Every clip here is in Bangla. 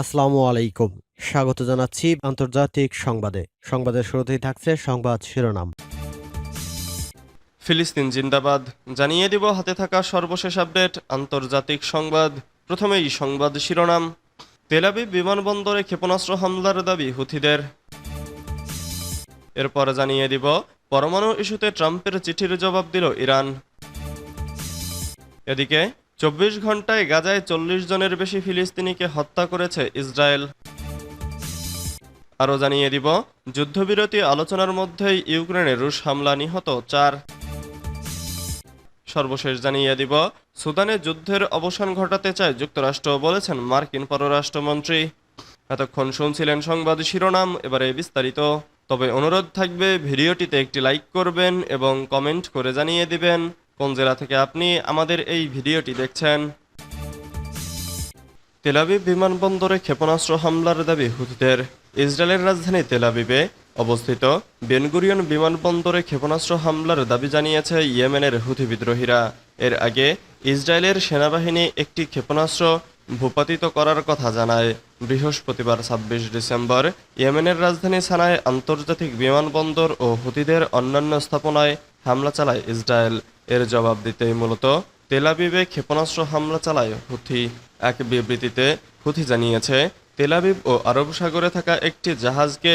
আসসালামু আলাইকুম। স্বাগত জানাচ্ছি আন্তর্জাতিক সংবাদে। সংবাদের শুরুতেই থাকছে সংবাদ শিরোনাম। ফিলিস্তিন জিন্দাবাদ। জানিয়ে দিব হাতে থাকা সর্বশেষ আপডেট, আন্তর্জাতিক সংবাদ। প্রথমেই সংবাদ শিরোনাম। তেলাবিব বিমানবন্দরে ক্ষেপণাস্ত্র হামলার দাবি হুথিদের। এরপর জানিয়ে দিব, পরমাণু ইস্যুতে ট্রাম্পের চিঠির জবাব দিল ইরান। এদিকে চব্বিশ ঘন্টায় গাজায় চল্লিশ জনের বেশি ফিলিস্তিনিকে হত্যা করেছে ইসরায়েল। আরও জানিয়ে দিব, যুদ্ধবিরতি আলোচনার মধ্যেই ইউক্রেনে রুশ হামলা নিহত চার। সর্বশেষ জানিয়ে দিব, সুদানে যুদ্ধের অবসান ঘটাতে চায় যুক্তরাষ্ট্র বলেছেন মার্কিন পররাষ্ট্রমন্ত্রী। এতক্ষণ শুনছিলেন সংবাদ শিরোনাম, এবারে বিস্তারিত। তবে অনুরোধ থাকবে, ভিডিওটিতে একটি লাইক করবেন এবং কমেন্ট করে জানিয়ে দিবেন। কোন জেলা থেকে আপনি আমাদের এই ভিডিওটি দেখছেন? তেলাবিব বিমানবন্দরে ক্ষেপণাস্ত্র হামলার দাবি হুতিদের ইসরায়েলের রাজধানী তেলাবিবে অবস্থিত বেনগুরিয়ন বিমানবন্দরে ক্ষেপণাস্ত্র হামলার দাবি জানিয়েছে ইয়েমেনের হুথি বিদ্রোহীরা। এর আগে ইসরায়েলের সেনাবাহিনী একটি ক্ষেপণাস্ত্র ভূপাতিত করার কথা জানায় বৃহস্পতিবার ছাব্বিশ ডিসেম্বর। ইয়েমেনের রাজধানী সানায় আন্তর্জাতিক বিমানবন্দর ও হুতিদের অন্যান্য স্থাপনায় হামলা চালায় ইসরায়েল। এর জবাব দিতেই মূলত তেলাবিবে ক্ষেপণাস্ত্র হামলা চালায় হুথি এক বিবৃতিতে হুথি জানিয়েছে তেলাবিব ও আরব সাগরে থাকা একটি জাহাজকে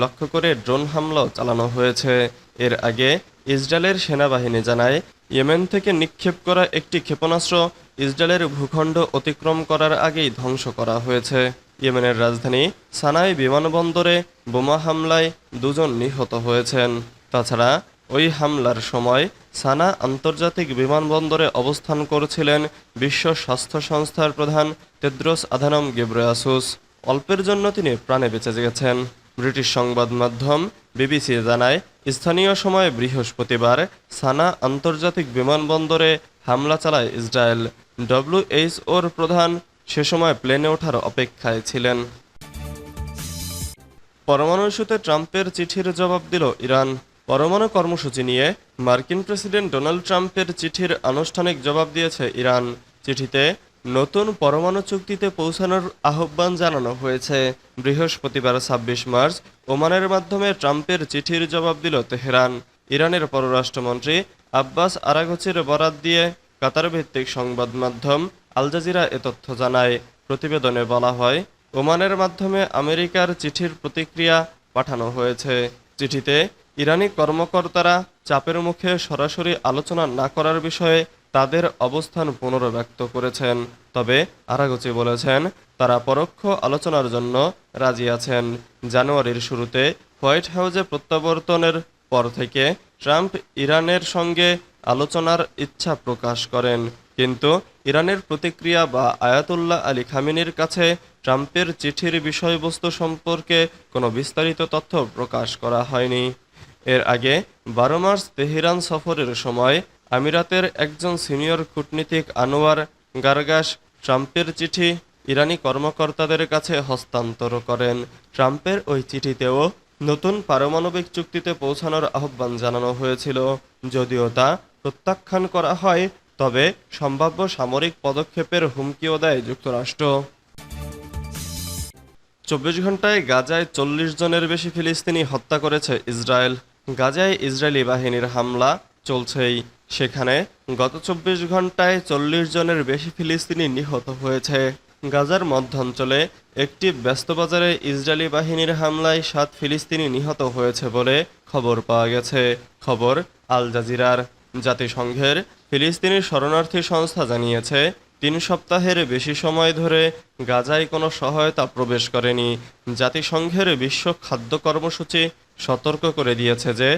লক্ষ্য করে ড্রোন হামলাও চালানো হয়েছে। এর আগে ইসরায়েলের সেনাবাহিনী জানায় ইয়েমেন থেকে নিক্ষেপ করা একটি ক্ষেপণাস্ত্র ইসরায়েলের ভূখণ্ড অতিক্রম করার আগেই ধ্বংস করা হয়েছে। ইয়েমেনের রাজধানী সানাই বিমানবন্দরে বোমা হামলায় দুজন নিহত হয়েছেন। তাছাড়া ওই হামলার সময় সানা আন্তর্জাতিক বিমানবন্দরে অবস্থান করছিলেন বিশ্ব স্বাস্থ্য সংস্থার প্রধান তেদ্রোস আধানম গেব্রেয়াসুস। অল্পের জন্য তিনি প্রাণে বেঁচে গেছেন। ব্রিটিশ সংবাদ মাধ্যম বিবিসি জানায় স্থানীয় সময় বৃহস্পতিবার সানা আন্তর্জাতিক বিমানবন্দরে হামলা চালায় ইসরায়েল। ডব্লিউএইচওর প্রধান সে সময় প্লেনে ওঠার অপেক্ষায় ছিলেন। পরমাণু ইস্যুতে ট্রাম্পের চিঠির জবাব দিল ইরান। পরমাণু কর্মসূচি নিয়ে মার্কিন প্রেসিডেন্ট ডোনাল্ড ট্রাম্পের চিঠির আনুষ্ঠানিক জবাব দিয়েছে ইরান। চিঠিতে নতুন পরমাণু চুক্তিতে পৌঁছানোর আহ্বান জানানো হয়েছে বৃহস্পতিবার ছাব্বিশ মার্চ ওমানের মাধ্যমে ট্রাম্পের চিঠির জবাব দিল তেহরান। ইরানের পররাষ্ট্রমন্ত্রী আব্বাস আরাগচির বরাত দিয়ে কাতার ভিত্তিক সংবাদ মাধ্যম আল জাজিরা এ তথ্য জানায়। প্রতিবেদনে বলা হয়, ওমানের মাধ্যমে আমেরিকার চিঠির প্রতিক্রিয়া পাঠানো হয়েছে। চিঠিতে, ইরানি কর্মকর্তারা চাপের মুখে সরাসরি আলোচনা না করার বিষয়ে তাদের অবস্থান পুনর্ব্যক্ত করেছেন। তবে আরাগচি বলেছেন, তারা পরোক্ষ আলোচনার জন্য রাজি আছেন। জানুয়ারির শুরুতে হোয়াইট হাউসে প্রত্যাবর্তনের পর থেকে ট্রাম্প ইরানের সঙ্গে আলোচনার ইচ্ছা প্রকাশ করেন। কিন্তু ইরানের প্রতিক্রিয়া বা আয়াতুল্লাহ আলী খামিনির কাছে ট্রাম্পের চিঠির বিষয়বস্তু সম্পর্কে কোনো বিস্তারিত তথ্য প্রকাশ করা হয়নি। এর আগে বারো মার্চ তেহরান সফরের সময় আমিরাতের একজন সিনিয়র কূটনীতিক আনোয়ার গার্গাস ট্রাম্পের চিঠি ইরানি কর্মকর্তাদের কাছে হস্তান্তর করেন। ট্রাম্পের ওই চিঠিতেও নতুন পারমাণবিক চুক্তিতে পৌঁছানোর আহ্বান জানানো হয়েছিল। যদিও তা প্রত্যাখ্যান করা হয়, তবে সম্ভাব্য সামরিক পদক্ষেপের হুমকিও দেয় যুক্তরাষ্ট্র। চব্বিশ ঘন্টায় গাজায় চল্লিশ জনের বেশি ফিলিস্তিনি হত্যা করেছে ইসরায়েল। গাজায় ইসরায়েলি বাহিনীর হামলা চলছেই। সেখানে গত চব্বিশ ঘন্টায় চল্লিশ জনের বেশি ফিলিস্তিনি নিহত হয়েছে। গাজার মধ্যাঞ্চলে একটি ব্যস্ত বাজারে ইসরায়েলি বাহিনীর হামলায় সাত ফিলিস্তিনি নিহত হয়েছে বলে খবর পাওয়া গেছে। খবর আল জাজিরার। জাতিসংঘের ফিলিস্তিনি শরণার্থী সংস্থা জানিয়েছে, তিন সপ্তাহের বেশি সময় ধরে গাজায় কোনো সহায়তা প্রবেশ করেনি। জাতিসংঘের বিশ্ব খাদ্য কর্মসূচি সতর্ক করে দিয়েছে যে,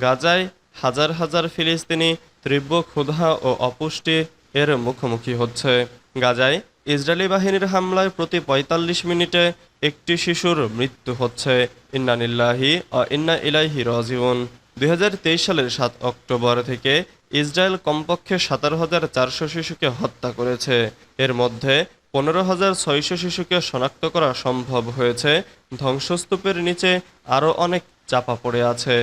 গাজায় হাজার হাজার ফিলিস্তিনি তীব্র ক্ষুধা ও অপুষ্টি এর মুখোমুখি হচ্ছে। গাজায় ইসরায়েলি বাহিনীর হামলায় প্রতি ৪৫ মিনিটে একটি শিশুর মৃত্যু হচ্ছে। ইন্নানিল্লাহি ও ইন্না ইলাইহি রাজিউন। দুই হাজার তেইশ সালের সাত অক্টোবর থেকে ইসরায়েল কমপক্ষে সতেরো হাজার চারশো শিশুকে হত্যা করেছে। এর মধ্যে পনেরো হাজার ছয়শো শিশুকে শনাক্ত করা সম্ভব হয়েছে। ধ্বংসস্তূপের নিচে আরও অনেক চাপা পড়ে আছে।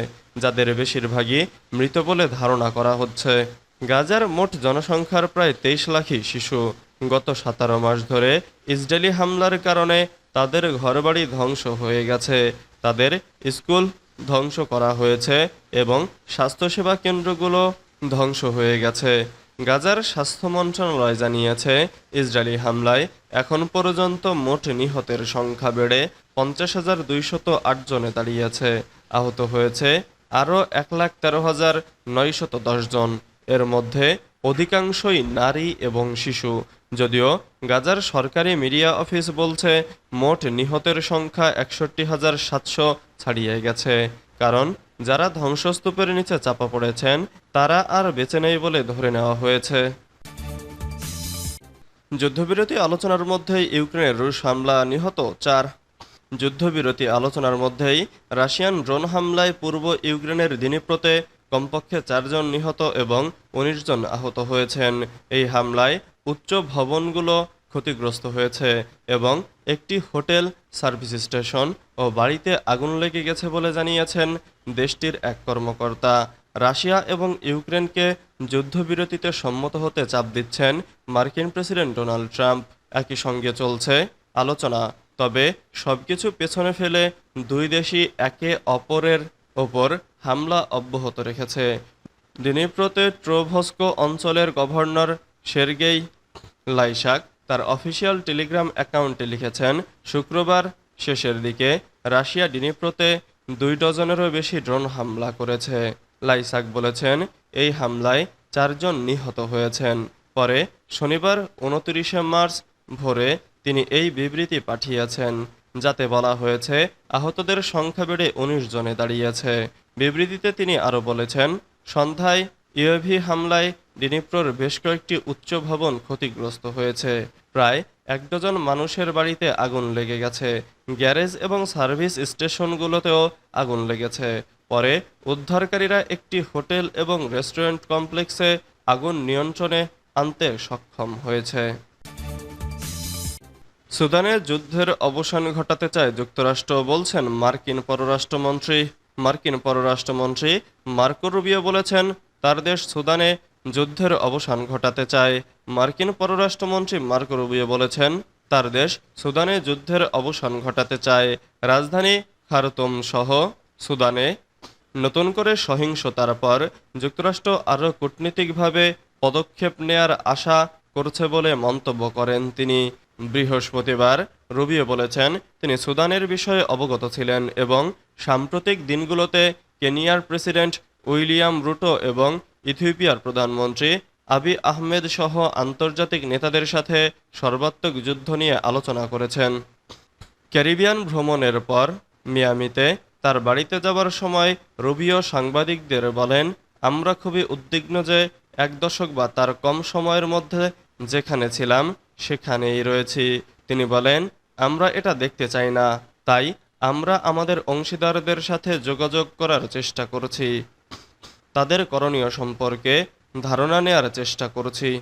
যাদের বেশিরভাগই মৃত বলে ধারণা করা হচ্ছে। গাজার মোট জনসংখ্যার প্রায় তেইশ লাখই শিশু। গত সতেরো মাস ধরে ইসরায়েলি হামলার কারণে তাদের ঘরবাড়ি ধ্বংস হয়ে গেছে। তাদের স্কুল ধ্বংস করা হয়েছে এবং স্বাস্থ্যসেবা কেন্দ্রগুলো ধ্বংস হয়ে গেছে। গাজার স্বাস্থ্য মন্ত্রণালয় জানিয়েছে, ইসরায়েলি হামলায় এখন পর্যন্ত মোট নিহতের সংখ্যা বেড়ে পঞ্চাশ হাজার দুইশত আট জনে দাঁড়িয়েছে। আহত হয়েছে আরও এক লাখ তেরো হাজার নয়শত জন। এর মধ্যে অধিকাংশই নারী এবং শিশু। যদিও গাজার সরকারি মিডিয়া অফিস বলছে, মোট নিহতের সংখ্যা একষট্টি হাজার সাতশো ছাড়িয়ে গেছে। কারণ, যারা ধ্বংসস্তূপের নিচে চাপা পড়েছেন, তারা আর বেঁচে নেই বলে ধরে নেওয়া হয়েছে। যুদ্ধবিরতি আলোচনার মধ্যে ইউক্রেনের রুশ হামলা নিহত চার যুদ্ধবিরতি আলোচনার মধ্যেই রাশিয়ান ড্রোন হামলায় পূর্ব ইউক্রেনের দিনীপ্রতে কমপক্ষে চারজন নিহত এবং উনিশ জন আহত হয়েছেন। এই হামলায় উচ্চ ভবনগুলো ক্ষতিগ্রস্ত হয়েছে এবং একটি হোটেল, সার্ভিস স্টেশন ও বাড়িতে আগুন লেগে গেছে বলে জানিয়েছেন দেশটির এক কর্মকর্তা। রাশিয়া এবং ইউক্রেনকে যুদ্ধবিরতিতে সম্মত হতে চাপ দিচ্ছেন মার্কিন প্রেসিডেন্ট ডোনাল্ড ট্রাম্প। একই সঙ্গে চলছে আলোচনা। তবে সবকিছু পেছনে ফেলে দুই দেশই একে অপরের ওপর হামলা অব্যাহত রেখেছে। দিনীপ্রতে ট্রোভস্কো অঞ্চলের গভর্নর সের্গেই লাইশাক তার অফিসিয়াল টেলিগ্রাম অ্যাকাউন্টে লিখেছেন, শুক্রবার শেষের দিকে রাশিয়া ডিনিপ্রোতে দুই ডজনেরও বেশি ড্রোন হামলা করেছে। লাইসাক বলেছেন, এই হামলায় চারজন নিহত হয়েছেন। পরে শনিবার উনত্রিশে মার্চ ভোরে তিনি এই বিবৃতি পাঠিয়েছেন, যাতে বলা হয়েছে, আহতদের সংখ্যা বেড়ে উনিশ জনে দাঁড়িয়েছে। বিবৃতিতে তিনি আরও বলেছেন, সন্ধ্যায় ইউএভি হামলায় ডিনিপ্রোর বেশ কয়েকটি উচ্চ ভবন ক্ষতিগ্রস্ত হয়েছে। প্রায় এক ডজন মানুষের বাড়িতে আগুন লেগে গেছে। গ্যারেজ এবং সার্ভিস স্টেশনগুলোতেও আগুন লেগেছে। পরে উদ্ধারকারীরা একটি হোটেল এবং রেস্টুরেন্ট কমপ্লেক্সে আগুন নিয়ন্ত্রণে আনতে সক্ষম হয়েছে। সুদানে যুদ্ধের অবসান ঘটাতে চায় যুক্তরাষ্ট্র বলছেন মার্কিন পররাষ্ট্রমন্ত্রী। মার্কিন পররাষ্ট্রমন্ত্রী মার্কো রুবিও বলেছেন তার দেশ সুদানে যুদ্ধের অবসান ঘটাতে চায়। মার্কিন পররাষ্ট্রমন্ত্রী মার্কো রুবিও বলেছেন তার দেশ সুদানে যুদ্ধের অবসান ঘটাতে চায়। রাজধানী খারতুম সহ সুদানে নতুন করে সহিংসতার পর যুক্তরাষ্ট্র আরও কূটনীতিকভাবে পদক্ষেপ নেয়ার আশা করছে বলে মন্তব্য করেন তিনি। বৃহস্পতিবার রুবিও বলেছেন, তিনি সুদানের বিষয়ে অবগত ছিলেন এবং সাম্প্রতিক দিনগুলোতে কেনিয়ার প্রেসিডেন্ট উইলিয়াম রুটো এবং ইথিওপিয়ার প্রধানমন্ত্রী আবি আহমেদ সহ আন্তর্জাতিক নেতাদের সাথে সর্বাত্মক যুদ্ধ নিয়ে আলোচনা করেছেন। ক্যারিবিয়ান ভ্রমণের পর মিয়ামিতে তার বাড়িতে যাবার সময় রুবিও সাংবাদিকদের বলেন, আমরা খুবই উদ্বিগ্ন যে এক দশক বা তার কম সময়ের মধ্যে যেখানে ছিলাম সেখানেই রয়েছি। তিনি বলেন, আমরা এটা দেখতে চাই না। তাই আমরা আমাদের অংশীদারদের সাথে যোগাযোগ করার চেষ্টা করছি। তাদের করণীয় সম্পর্কে ধারণা নেয়ার চেষ্টা করছি।